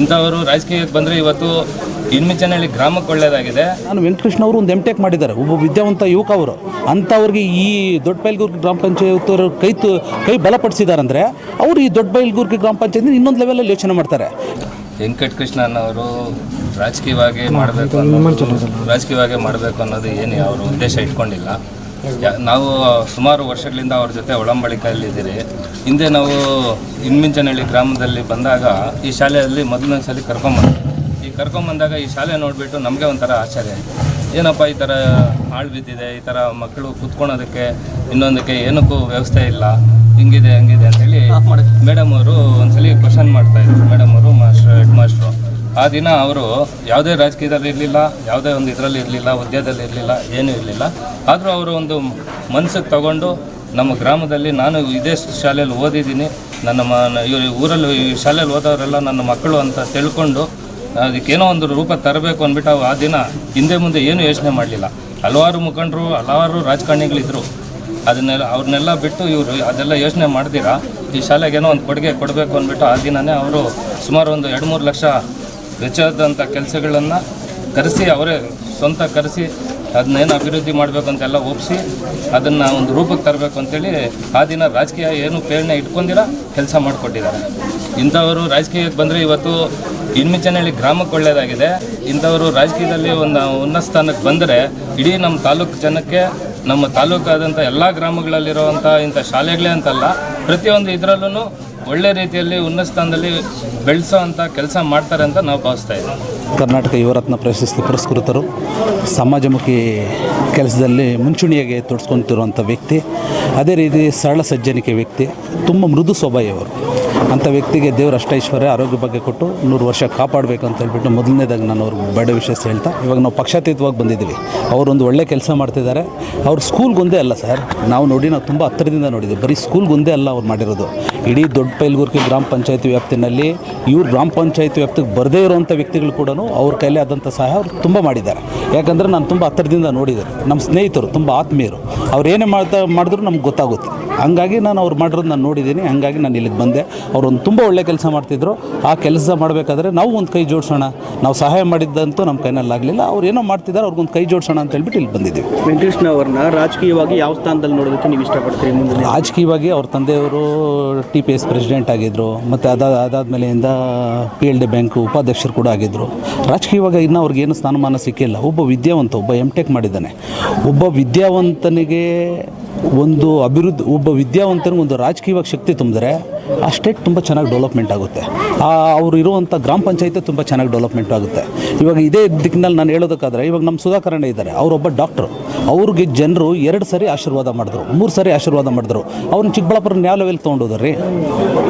ಇಂಥವರು ರಾಜಕೀಯಕ್ಕೆ ಬಂದರೆ ಇವತ್ತು ಇನ್ಮಿಚನಹಳ್ಳಿ ಗ್ರಾಮಕ್ಕೆ ಒಳ್ಳೆಯದಾಗಿದೆ ನಾನು ವೆಂಕಟಕೃಷ್ಣ ಅವರು ಒಂದು ಎಂ ಟೆಕ್ ಮಾಡಿದ್ದಾರೆ. ಒಬ್ಬ ವಿದ್ಯಾವಂತ ಯುವಕ ಅವರು. ಅಂಥವ್ರಿಗೆ ಈ ದೊಡ್ಡಬೈಲ್ಗೂರ್ಗಿ ಗ್ರಾಮ ಪಂಚಾಯತ್ ಅವರು ಕೈ ತು ಕೈ ಬಲಪಡಿಸಿದಾರಂದರೆ ಅವರು ಈ ದೊಡ್ಡಬೈಲ್ಗೂರ್ಗಿ ಗ್ರಾಮ ಪಂಚಾಯತ್ ಇನ್ನೊಂದು ಲೆವೆಲಲ್ಲಿ ಯೋಚನೆ ಮಾಡ್ತಾರೆ. ವೆಂಕಟಕೃಷ್ಣ ಅವರು ರಾಜಕೀಯವಾಗಿ ಮಾಡಬೇಕು ರಾಜಕೀಯವಾಗಿ ಮಾಡಬೇಕು ಅನ್ನೋದು ಏನು ಅವರು ಉದ್ದೇಶ ಇಟ್ಕೊಂಡಿಲ್ಲ. ನಾವು ಸುಮಾರು ವರ್ಷಗಳಿಂದ ಅವ್ರ ಜೊತೆ ಒಳಂಬಳಿಕೆಯಲ್ಲಿದ್ದೀರಿ ಹಿಂದೆ ನಾವು ಇನ್ಮಿಂಚನಹಳ್ಳಿ ಗ್ರಾಮದಲ್ಲಿ ಬಂದಾಗ ಈ ಶಾಲೆಯಲ್ಲಿ ಮೊದಲನೇ ಸಲ ಕರ್ಕೊಂಬಂದ್ವಿ ಈ ಕರ್ಕೊಂಬಂದಾಗ ಈ ಶಾಲೆ ನೋಡಿಬಿಟ್ಟು ನಮಗೆ ಒಂಥರ ಆಶ್ಚರ್ಯ ಆಯಿತು. ಏನಪ್ಪ ಈ ಥರ ಹಾಳು ಬಿದ್ದಿದೆ ಈ ಥರ ಮಕ್ಕಳು ಕೂತ್ಕೊಳೋದಕ್ಕೆ ಇನ್ನೊಂದಕ್ಕೆ ಏನಕ್ಕೂ ವ್ಯವಸ್ಥೆ ಇಲ್ಲ ಹಿಂಗಿದೆ ಹಂಗಿದೆ ಅಂತೇಳಿ ಮೇಡಮ್ ಅವರು ಒಂದ್ಸಲಿ ಕ್ವಶನ್ ಮಾಡ್ತಾ ಇದ್ರು. ಮೇಡಮ್ ಅವರು ಮಾಸ್ಟರ್ ಹೆಡ್ ಮಾಸ್ಟ್ರು. ಆ ದಿನ ಅವರು ಯಾವುದೇ ರಾಜಕೀಯದಲ್ಲಿ ಇರಲಿಲ್ಲ, ಯಾವುದೇ ಒಂದು ಇದರಲ್ಲಿ ಇರಲಿಲ್ಲ, ಉದ್ಯೋಗದಲ್ಲಿ ಇರಲಿಲ್ಲ, ಏನೂ ಇರಲಿಲ್ಲ. ಆದರೂ ಅವರು ಒಂದು ಮನಸ್ಸಿಗೆ ತಗೊಂಡು, ನಮ್ಮ ಗ್ರಾಮದಲ್ಲಿ ನಾನು ಇದೇ ಶಾಲೆಯಲ್ಲಿ ಓದಿದ್ದೀನಿ, ನನ್ನ ಮ ಇವರು ಊರಲ್ಲಿ ಈ ಶಾಲೆಯಲ್ಲಿ ಓದೋರೆಲ್ಲ ನನ್ನ ಮಕ್ಕಳು ಅಂತ ತಿಳ್ಕೊಂಡು, ಅದಕ್ಕೇನೋ ಒಂದು ರೂಪ ತರಬೇಕು ಅಂದ್ಬಿಟ್ಟು ಆ ದಿನ ಹಿಂದೆ ಮುಂದೆ ಏನೂ ಯೋಚನೆ ಮಾಡಲಿಲ್ಲ. ಹಲವಾರು ಮುಖಂಡರು, ಹಲವಾರು ರಾಜಕಾರಣಿಗಳಿದ್ದರು ಅದನ್ನೆಲ್ಲ, ಅವ್ರನ್ನೆಲ್ಲ ಬಿಟ್ಟು ಇವರು ಅದೆಲ್ಲ ಯೋಚನೆ ಮಾಡ್ದಿರಾ ಈ ಶಾಲೆಗೇನೋ ಒಂದು ಕೊಡುಗೆ ಕೊಡಬೇಕು ಅಂದ್ಬಿಟ್ಟು ಆ ದಿನವೇ ಅವರು ಸುಮಾರು ಒಂದು ಎರಡು ಮೂರು ಲಕ್ಷ ವೆಚ್ಚದಂಥ ಕೆಲಸಗಳನ್ನು ಕರೆಸಿ, ಅವರೇ ಸ್ವಂತ ಕರೆಸಿ ಅದನ್ನೇನು ಅಭಿವೃದ್ಧಿ ಮಾಡಬೇಕಂತೆಲ್ಲ ಒಪ್ಪಿಸಿ ಅದನ್ನು ಒಂದು ರೂಪಕ್ಕೆ ತರಬೇಕು ಅಂತೇಳಿ ಆ ದಿನ ರಾಜಕೀಯ ಏನು ಪ್ರೇರಣೆ ಇಟ್ಕೊಂಡಿರ ಕೆಲಸ ಮಾಡಿಕೊಟ್ಟಿದ್ದಾರೆ ಇಂಥವರು ರಾಜಕೀಯಕ್ಕೆ ಬಂದರೆ ಇವತ್ತು ಇನ್ಮಿಚನಹಳ್ಳಿ ಗ್ರಾಮಕ್ಕೆ ಒಳ್ಳೆಯದಾಗಿದೆ ಇಂಥವರು ರಾಜಕೀಯದಲ್ಲಿ ಒಂದು ಉನ್ನತ ಸ್ಥಾನಕ್ಕೆ ಬಂದರೆ ಇಡೀ ನಮ್ಮ ತಾಲೂಕು ಜನಕ್ಕೆ, ನಮ್ಮ ತಾಲೂಕಾದಂಥ ಎಲ್ಲ ಗ್ರಾಮಗಳಲ್ಲಿರುವಂಥ ಇಂಥ ಶಾಲೆಗಳೇ ಅಂತಲ್ಲ, ಪ್ರತಿಯೊಂದು ಇದರಲ್ಲೂ ಒಳ್ಳೆ ರೀತಿಯಲ್ಲಿ ಉನ್ನತ ಸ್ಥಾನದಲ್ಲಿ ಬೆಳೆಸೋ ಅಂಥ ಕೆಲಸ ಮಾಡ್ತಾರೆ ಅಂತ ನಾವು ಭಾವಿಸ್ತಾ ಇದ್ದೀವಿ. ಕರ್ನಾಟಕ ಯುವರತ್ನ ಪ್ರಶಸ್ತಿ ಪುರಸ್ಕೃತರು ಸಮಾಜಮುಖಿ ಕೆಲಸದಲ್ಲಿ ಮುಂಚೂಣಿಯಾಗಿ ತೊಡಸ್ಕೊತಿರುವಂಥ ವ್ಯಕ್ತಿ, ಅದೇ ರೀತಿ ಸರಳ ಸಜ್ಜನಿಕೆ ವ್ಯಕ್ತಿ, ತುಂಬ ಮೃದು ಸ್ವಭಾವವರು ಅಂಥ ವ್ಯಕ್ತಿಗೆ ದೇವರ ಅಷ್ಟೈಶ್ವರ್ಯ ಆರೋಗ್ಯ ಬಗ್ಗೆ ಕೊಟ್ಟು ನೂರು ವರ್ಷ ಕಾಪಾಡಬೇಕು ಅಂತ ಹೇಳ್ಬಿಟ್ಟು ಮೊದಲನೇದಾಗಿ ನಾನು ಅವ್ರಿಗೆ ಬೇಡ ವಿಷಯ ಹೇಳ್ತಾ, ಇವಾಗ ನಾವು ಪಕ್ಷಾತೀತವಾಗಿ ಬಂದಿದ್ದೀವಿ. ಅವರೊಂದು ಒಳ್ಳೆ ಕೆಲಸ ಮಾಡ್ತಿದ್ದಾರೆ. ಅವ್ರು ಸ್ಕೂಲ್ಗೊಂದೇ ಅಲ್ಲ ಸರ್, ನಾವು ನೋಡಿ ನಾವು ತುಂಬ ಹತ್ತಿರದಿಂದ ನೋಡಿದ್ದೀವಿ. ಬರೀ ಸ್ಕೂಲ್ಗೊಂದೇ ಅಲ್ಲ ಅವ್ರು ಮಾಡಿರೋದು. ಇಡೀ ದೊಡ್ಡ ಪೈಲ್ಗುರ್ಕಿ ಗ್ರಾಮ ಪಂಚಾಯತಿ ವ್ಯಾಪ್ತಿನಲ್ಲಿ ಇವ್ರು ಗ್ರಾಮ ಪಂಚಾಯತಿ ವ್ಯಾಪ್ತಿಗೆ ಬರದೇ ಇರುವಂಥ ವ್ಯಕ್ತಿಗಳು ಕೂಡ ಅವ್ರ ಕೈಲೇ ಆದಂಥ ಸಹಾಯ ಅವ್ರು ತುಂಬ ಮಾಡಿದ್ದಾರೆ. ಯಾಕಂದರೆ ನಾನು ತುಂಬ ಹತ್ತಿರದಿಂದ ನೋಡಿದ್ದಾರೆ ನಮ್ಮ ಸ್ನೇಹಿತರು ತುಂಬ ಆತ್ಮೀಯರು. ಅವ್ರು ಏನೇ ಮಾಡ್ತಾ ಮಾಡಿದ್ರು ನಮ್ಗೆ ಗೊತ್ತಾಗುತ್ತೆ. ಹಂಗಾಗಿ ನಾನು ಅವ್ರು ಮಾಡಿರೋದು ನಾನು ನೋಡಿದ್ದೀನಿ. ಹಂಗಾಗಿ ನಾನು ಇಲ್ಲಿಗೆ ಬಂದೆ. ಅವ್ರು ಒಂದು ತುಂಬ ಒಳ್ಳೆ ಕೆಲಸ ಮಾಡ್ತಿದ್ರು. ಆ ಕೆಲಸ ಮಾಡಬೇಕಾದ್ರೆ ನಾವು ಒಂದು ಕೈ ಜೋಡಿಸೋಣ. ನಾವು ಸಹಾಯ ಮಾಡಿದ್ದಂತೂ ನಮ್ಮ ಕೈನಲ್ಲಾಗಲಿಲ್ಲ ಅವ್ರು ಏನೋ ಮಾಡ್ತಿದ್ದಾರೆ ಅವ್ರಿಗೊಂದು ಕೈ ಜೋಡಿಸೋಣ ಅಂತ ಹೇಳ್ಬಿಟ್ಟು ಇಲ್ಲಿ ಬಂದಿದ್ದೀವಿ. ವೆಂಕಟೇಶ್ನ ಅವ್ರನ್ನ ರಾಜಕೀಯವಾಗಿ ಯಾವ ಸ್ಥಾನದಲ್ಲಿ ನೋಡೋದಕ್ಕೆ ನೀವು ಇಷ್ಟಪಡ್ತೀರಿ ಮುಂದೆ ರಾಜಕೀಯವಾಗಿ ಅವ್ರ ತಂದೆಯವರು ಟಿ ಪಿ ಎಸ್ ಪ್ರೆಸಿಡೆಂಟ್ ಆಗಿದ್ದರು ಮತ್ತು ಅದಾದ ಅದಾದಮೇಲೆಯಿಂದ ಪಿ ಎಲ್ ಡಿ ಬ್ಯಾಂಕ್ ಉಪಾಧ್ಯಕ್ಷರು ಕೂಡ ಆಗಿದ್ದರು ರಾಜಕೀಯವಾಗಿ ಇನ್ನೂ ಅವ್ರಿಗೇನು ಸ್ಥಾನಮಾನ ಸಿಕ್ಕಿಲ್ಲ. ಒಬ್ಬ ವಿದ್ಯಾವಂತ, ಒಬ್ಬ ಎಂ ಟೆಕ್ ಮಾಡಿದ್ದಾನೆ. ಒಬ್ಬ ವಿದ್ಯಾವಂತನಿಗೆ ಒಂದು ಅಭಿವೃದ್ಧಿ, ಒಬ್ಬ ವಿದ್ಯಾವಂತನಿಗೆ ಒಂದು ರಾಜಕೀಯವಾಗಿ ಶಕ್ತಿ ತುಂಬಿದ್ರೆ ಆ ಸ್ಟೇಟ್ ತುಂಬ ಚೆನ್ನಾಗಿ ಡೆವಲಪ್ಮೆಂಟ್ ಆಗುತ್ತೆ. ಅವ್ರು ಇರುವಂಥ ಗ್ರಾಮ ಪಂಚಾಯಿತಿ ತುಂಬ ಚೆನ್ನಾಗಿ ಡೆವಲಪ್ಮೆಂಟ್ ಆಗುತ್ತೆ. ಇವಾಗ ಇದೇ ದಿಕ್ಕಿನಲ್ಲಿ ನಾನು ಹೇಳೋದಕ್ಕಾದ್ರೆ, ಇವಾಗ ನಮ್ಮ ಸುಧಾಕರಣ ಇದ್ದಾರೆ. ಅವರೊಬ್ಬ ಡಾಕ್ಟ್ರು ಅವ್ರಿಗೆ ಜನರು ಎರಡು ಸರಿ ಆಶೀರ್ವಾದ ಮಾಡಿದ್ರು. ಮೂರು ಸರಿ ಆಶೀರ್ವಾದ ಮಾಡಿದ್ರು. ಅವ್ರನ್ನ ಚಿಕ್ಕಬಳ್ಳಾಪುರ ಯಾವ ಲೆವೆಲ್ ತೊಗೊಂಡೋದ್ರಿ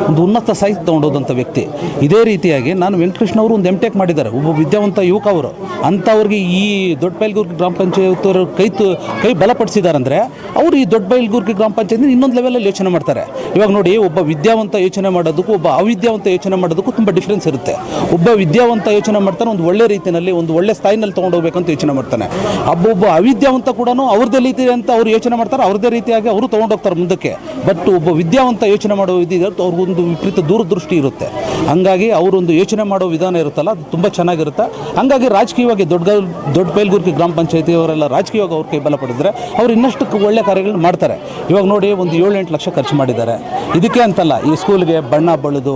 ಒಂದು ಉನ್ನತ ಸಾಹಿತ್ಯ ತೊಗೊಂಡೋದಂಥ ವ್ಯಕ್ತಿ. ಇದೇ ರೀತಿಯಾಗಿ ನಾನು ವೆಂಕಟಕೃಷ್ಣ ಅವರು ಒಂದು ಎಂ ಟೆಕ್ ಮಾಡಿದ್ದಾರೆ. ಒಬ್ಬ ವಿದ್ಯಾವಂತ ಯುವಕ ಅವರು. ಅಂಥವ್ರಿಗೆ ಈ ದೊಡ್ಡ ಬೈಲ್ಗೂರ್ಗಿ ಗ್ರಾಮ ಪಂಚಾಯತ್ ಅವರು ಕೈ ತು, ಕೈ ಬಲಪಡಿಸಿದಾರಂದರೆ, ಅವರು ಈ ದೊಡ್ಡ ಬೈಲ್ಗೂರ್ಗಿ ಗ್ರಾಮ ಪಂಚಾಯತ್ ಇನ್ನೊಂದು ಲೆವೆಲಲ್ಲಿ ಯೋಚನೆ ಮಾಡ್ತಾರೆ. ಇವಾಗ ನೋಡಿ, ಒಬ್ಬ ವಿದ್ಯಾವಂತ ಯೋಚನೆ ಮಾಡೋದಕ್ಕೂ ಒಬ್ಬ ಅವಿದ್ಯಾವಂತ ಯೋಚನೆ ಮಾಡೋದಕ್ಕೂ ತುಂಬ ಡಿಫ್ರೆನ್ಸ್ ಇರುತ್ತೆ. ಒಬ್ಬ ವಿದ್ಯಾವಂತ ಯೋಚನೆ ಮಾಡ್ತಾನೆ, ಒಂದು ಒಳ್ಳೆ ರೀತಿಯಲ್ಲಿ, ಒಂದು ಒಳ್ಳೆ ಸ್ಥಾಯಿನಲ್ಲಿ ತೊಗೊಂಡೋಗ್ಬೇಕಂತ ಯೋಚನೆ ಮಾಡ್ತಾನೆ. ಒಬ್ಬೊಬ್ಬ ಅವಿದ್ಯಾವಂತ ಕೂಡ ಅವ್ರದ್ದೇ ರೀತಿ ಅಂತ ಅವ್ರು ಯೋಚನೆ ಮಾಡ್ತಾರೆ ಅವ್ರದ್ದೇ ರೀತಿಯಾಗಿ ಅವರು ತೊಗೊಂಡೋಗ್ತಾರೆ ಮುಂದಕ್ಕೆ. ಬಟ್ ಒಬ್ಬ ವಿದ್ಯಾವಂತ ಯೋಚನೆ ಮಾಡೋ ಇದಿದೆ ಅವ್ರಿಗೊಂದು ವಿಪರೀತ ದೂರದೃಷ್ಟಿ ಇರುತ್ತೆ. ಹಂಗಾಗಿ ಅವರೊಂದು ಯೋಚನೆ ಮಾಡೋ ವಿಧಾನ ಇರುತ್ತಲ್ಲ, ಅದು ತುಂಬ ಚೆನ್ನಾಗಿರುತ್ತೆ. ಹಂಗಾಗಿ ರಾಜಕೀಯವಾಗಿ ದೊಡ್ಡ ದೊಡ್ಡ ಪೈಲ್ಗುರ್ಕಿ ಗ್ರಾಮ ಪಂಚಾಯತಿ ಅವರೆಲ್ಲ ರಾಜಕೀಯವಾಗಿ ಅವ್ರ ಕೈ ಬಲ ಪಡೆದ್ರೆ ಅವ್ರು ಇನ್ನಷ್ಟು ಒಳ್ಳೆ ಕಾರ್ಯಗಳನ್ನ ಮಾಡ್ತಾರೆ. ಇವಾಗ ನೋಡಿ, ಒಂದು ಏಳು ಎಂಟು ಲಕ್ಷ ಖರ್ಚು ಮಾಡಿದ್ದಾರೆ. ಇದಕ್ಕೆ ಅಂತಲ್ಲ, ಈ ಸ್ಕೂಲ್ಗೆ ಬಣ್ಣ ಬಳಿದು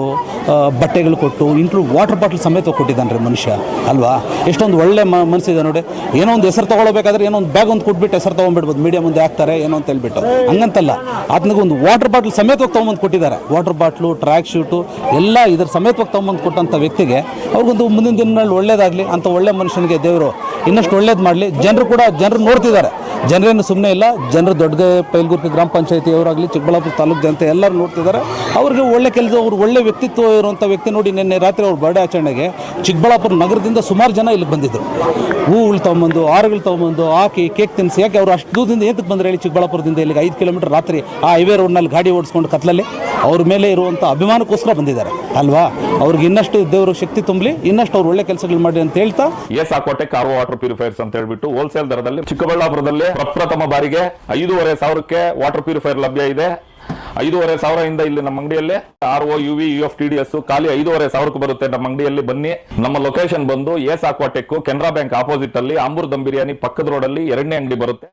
ಬಟ್ಟೆಗಳು ಕೊಟ್ಟು, ಇಂಟ್ರೂ ವಾಟರ್ ಬಾಟಲ್ ಸಮೇತ ಕೊಟ್ಟಿದ್ದಾನೆ ರೀ ಮನುಷ್ಯ, ಅಲ್ವಾ? ಎಷ್ಟೊಂದು ಒಳ್ಳೆ ಮನಸ್ಸಿದೆ ನೋಡಿ. ಏನೋ ಒಂದು ಹೆಸರು ತೊಗೊಳ್ಬೇಕಾದ್ರೆ ಏನೋ ಒಂದು ಬ್ಯಾಗ್ ಒಂದು ಕೊಟ್ಬಿಟ್ಟು ಹೆಸರು ತೊಗೊಂಡ್ಬಿಡ್ಬೋದು ಮೀಡಿಯಾ ಮುಂದೆ ಹಾಕ್ತಾರೆ, ಏನೋ ಅಂತ ಹೇಳ್ಬಿಟ್ಟು. ಹಂಗಂತಲ್ಲ, ಆತನಿಗೆ ಒಂದು ವಾಟರ್ ಬಾಟ್ಲ್ ಸಮೇತವಾಗಿ ತೊಗೊಂಬಂದು ಕೊಟ್ಟಿದ್ದಾರೆ. ವಾಟರ್ ಬಾಟ್ಲು ಟ್ರ್ಯಾಕ್ ಶೂಟು ಎಲ್ಲ ಇದ್ರ ಸಮೇತವಾಗಿ ತೊಗೊಂಬಂದು ಕೊಟ್ಟಂಥ ವ್ಯಕ್ತಿಗೆ ಅವ್ರಿಗೊಂದು ಮುಂದಿನ ದಿನಗಳಲ್ಲಿ ಒಳ್ಳೇದಾಗಲಿ ಅಂತ ಒಳ್ಳೆ ಮನುಷ್ಯನಿಗೆ ದೇವರು ಇನ್ನಷ್ಟು ಒಳ್ಳೇದು ಮಾಡಲಿ. ಜನರು ಕೂಡ, ಜನರು ನೋಡ್ತಿದ್ದಾರೆ. ಜನರೇನು ಸುಮ್ಮನೆ ಇಲ್ಲ. ಜನರು ದೊಡ್ಡ ಪೈಲ್ಗುರ್ಕಿ ಗ್ರಾಮ ಪಂಚಾಯತಿ ಅವರಾಗಲಿ, ಚಿಕ್ಕಬಳ್ಳಾಪುರ ತಾಲೂಕು ಜನತೆ ಎಲ್ಲರೂ ನೋಡ್ತಿದ್ದಾರೆ. ಅವ್ರಿಗೆ ಒಳ್ಳೆ ಕೆಲಸ, ಅವರು ಒಳ್ಳೆ ವ್ಯಕ್ತಿತ್ವ ಇರುವಂಥ ವ್ಯಕ್ತಿ ನೋಡಿ ನಿನ್ನೆ ರಾತ್ರಿ ಅವ್ರ ಬರ್ಡೇ ಆಚರಣೆಗೆ ಚಿಕ್ಕಬಳ್ಳಾಪುರ ನಗರದಿಂದ ಸುಮಾರು ಜನ ಇಲ್ಲಿಗೆ ಬಂದಿದ್ದರು ಹೂಗಳು ತೊಗೊಂಬಂದು, ಆರುಗಳು ತೊಗೊಂಬಂದು, ಹಾಕಿ ಕೇಕ್ ತಿನ್ನಿಸಿ, ಯಾಕೆ ಅವ್ರು ಅಷ್ಟು ದೂರದಿಂದ ಏತಕ್ಕೆ ಬಂದರೆ ಹೇಳಿ ಚಿಕ್ಕಬಳ್ಳಾಪುರದಿಂದ ಇಲ್ಲಿಗೆ ಐದು ಕಿಲೋಮೀಟರ್ ರಾತ್ರಿ ಆ ಹೈವೇ ರೋಡ್ನಲ್ಲಿ ಗಾಡಿ ಓಡಿಸ್ಕೊಂಡು ಕತ್ಲಲ್ಲಿ? ಅವ್ರ ಮೇಲೆ ಇರುವಂಥ ಅಭಿಮಾನಕ್ಕೋಸ್ಕರ ಬಂದಿದ್ದಾರೆ, ಅಲ್ವಾ? ಅವ್ರಿಗೆ ಇನ್ನಷ್ಟು ದೇವರು ಶಕ್ತಿ ತುಂಬಲಿ, ಇನ್ನಷ್ಟು ಅವ್ರು ಒಳ್ಳೆ ಕೆಲಸಗಳು ಮಾಡಿ ಅಂತ ಹೇಳ್ತಾ ಎಸ್ ಆಕೋಟೆ ಕಾರ್ ವಾಟರ್ ಪ್ಯೂರಿಫೈರ್ಸ್ ಅಂತ ಹೇಳ್ಬಿಟ್ಟು ಹೋಲ್ಸೇಲ್ ದರದಲ್ಲಿ ಚಿಕ್ಕಬಳ್ಳಾಪುರದಲ್ಲಿ ಪ್ರಪ್ರಥಮ ಬಾರಿಗೆ ಐದೂವರೆ ಸಾವಿರಕ್ಕೆ ವಾಟರ್ ಪ್ಯೂರಿಫೈರ್ ಲಭ್ಯ ಇದೆ. ಐದೂವರೆ ಸಾವಿರದಿಂದ ಇಲ್ಲಿ ನಮ್ಮ ಅಂಗಡಿಯಲ್ಲಿ R O U V U F T D S ಖಾಲಿ ಐದೂವರೆ ಸಾವಿರಕ್ಕೆ ಬರುತ್ತೆ ನಮ್ಮ ಅಂಗಡಿಯಲ್ಲಿ ಬನ್ನಿ. ನಮ್ಮ ಲೊಕೇಶನ್ ಬಂದು S Aquatech Canara bank opposite ಅಲ್ಲಿ ಆಂಬೂರ್ ದಮ್ ಬಿರಿಯಾನಿ ಪಕ್ಕದ ರೋಡ್ ಅಲ್ಲಿ ಎರಡನೇ ಅಂಗಡಿ ಬರುತ್ತೆ.